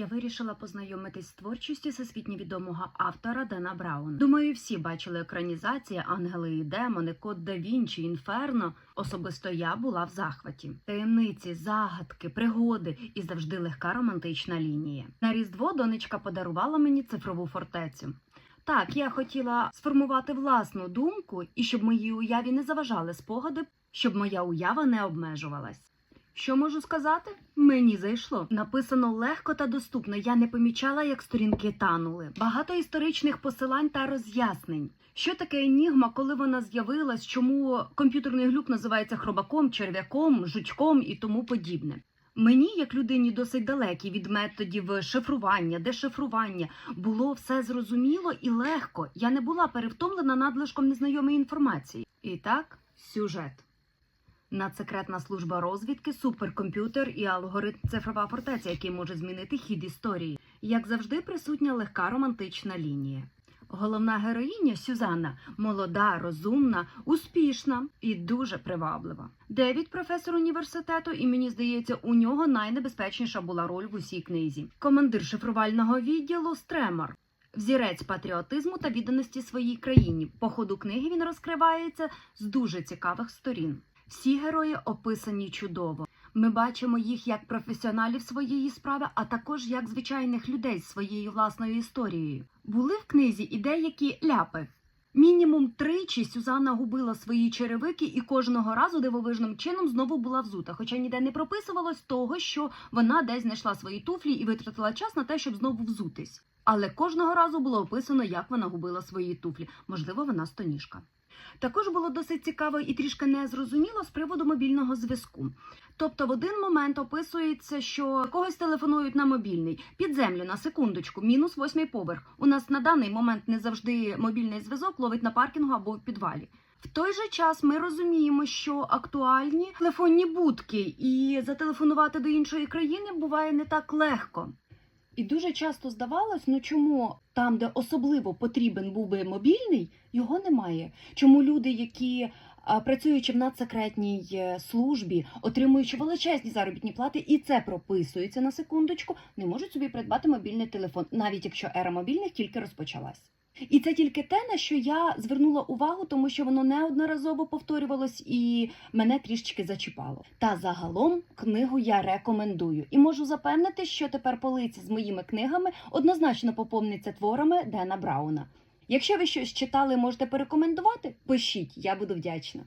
Я вирішила познайомитись з творчістю всесвітньо відомого автора Дена Брауна. Думаю, всі бачили екранізації Ангели і демони, Код да Вінчі, Інферно. Особисто я була в захваті. Таємниці, загадки, пригоди і завжди легка романтична лінія. На різдво донечка подарувала мені цифрову фортецю. Так, я хотіла сформувати власну думку і щоб моїй уяві не заважали спогади, щоб моя уява не обмежувалась. Що можу сказати? Мені зайшло. Написано легко та доступно. Я не помічала, як сторінки танули. Багато історичних посилань та роз'яснень. Що таке енігма, коли вона з'явилась, чому комп'ютерний глюк називається хробаком, черв'яком, жучком і тому подібне. Мені, як людині досить далекій від методів шифрування, дешифрування, було все зрозуміло і легко. Я не була перевтомлена надлишком незнайомої інформації. І так, сюжет. Надсекретна служба розвідки, суперкомп'ютер і алгоритм цифрова фортеця, який може змінити хід історії. Як завжди, присутня легка романтична лінія. Головна героїня Сюзанна молода, розумна, успішна і дуже приваблива. Девід професор університету, і мені здається, у нього найнебезпечніша була роль в усій книзі. Командир шифрувального відділу Стремор. Взірець патріотизму та відданості своїй країні. По ходу книги він розкривається з дуже цікавих сторін. Всі герої описані чудово. Ми бачимо їх як професіоналів своєї справи, а також як звичайних людей з своєю власною історією. Були в книзі і деякі ляпи. Мінімум тричі Сюзанна губила свої черевики і кожного разу дивовижним чином знову була взута, хоча ніде не прописувалось того, що вона десь знайшла свої туфлі і витратила час на те, щоб знову взутись. Але кожного разу було описано, як вона губила свої туфлі. Можливо, вона стоніжка. Також було досить цікаво і трішки незрозуміло з приводу мобільного зв'язку. Тобто, в один момент описується, що когось телефонують на мобільний під землю на секундочку, мінус восьмий поверх. У нас на даний момент не завжди мобільний зв'язок ловить на паркінгу або в підвалі. В той же час ми розуміємо, що актуальні телефонні будки, і зателефонувати до іншої країни буває не так легко. І дуже часто здавалось, ну чому там, де особливо потрібен був би мобільний, його немає. Чому люди, які працюючи в надсекретній е, службі, отримуючи величезні заробітні плати, і це прописується на секундочку, не можуть собі придбати мобільний телефон, навіть якщо ера мобільних тільки розпочалась. І це тільки те, на що я звернула увагу, тому що воно неодноразово повторювалось і мене трішечки зачіпало. Та загалом книгу я рекомендую і можу запевнити, що тепер полиці з моїми книгами однозначно поповниться творами Дена Брауна. Якщо ви щось читали, можете порекомендувати, пишіть, я буду вдячна.